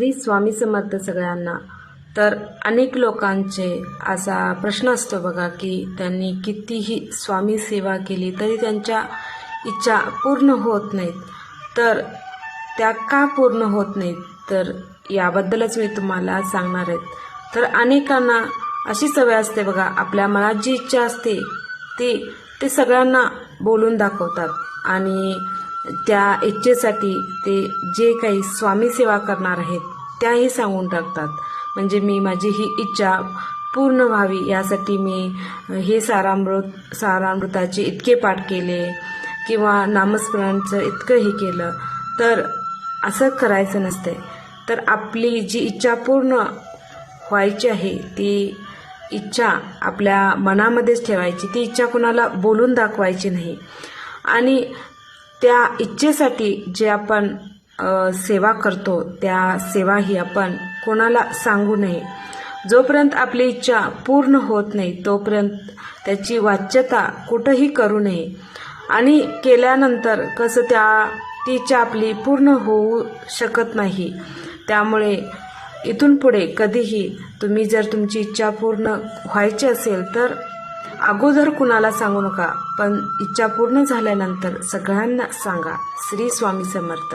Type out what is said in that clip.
श्री स्वामी समर्थ सगळ्यांना. तर अनेक लोकांचे असा प्रश्न असतो बघा की त्यांनी कितीही स्वामी सेवा केली तरी त्यांच्या इच्छा पूर्ण होत नाहीत. तर त्या का पूर्ण होत नाहीत? तर याबद्दलच मी तुम्हाला सांगणार आहेत तर अनेकांना अशी सवय असते बघा आपल्या मनात जी इच्छा असते ती ते सगळ्यांना बोलून दाखवतात. आणि त्या इच्छेसाठी ते जे काही स्वामी सेवा करणार आहेत त्याही सांगून टाकतात. म्हणजे मी माझी ही इच्छा पूर्ण व्हावी यासाठी मी हे सारामृत सारामृताचे इतके पाठ केले किंवा नामस्मरणाचं इतकं हे केलं. तर असं करायचं नसतंय. तर आपली जी इच्छा पूर्ण व्हायची आहे ती इच्छा आपल्या मनामध्येच ठेवायची. ती इच्छा कुणाला बोलून दाखवायची नाही. आणि त्या इच्छेसाठी जे आपण सेवा करतो त्या सेवा ही आपण कोणाला सांगू नये. जोपर्यंत आपली इच्छा पूर्ण होत नाही तोपर्यंत त्याची वाच्यता कुठंही करू नये. आणि केल्यानंतर कसं त्या ती इच्छा आपली पूर्ण होऊ शकत नाही. त्यामुळे इथून पुढे कधीही तुम्ही जर तुमची इच्छा पूर्ण व्हायची असेल तर अगोदर कुणाला सांगू नका पण इच्छा पूर्ण झाल्यानंतर सगळ्यांना सांगा श्री स्वामी समर्थ.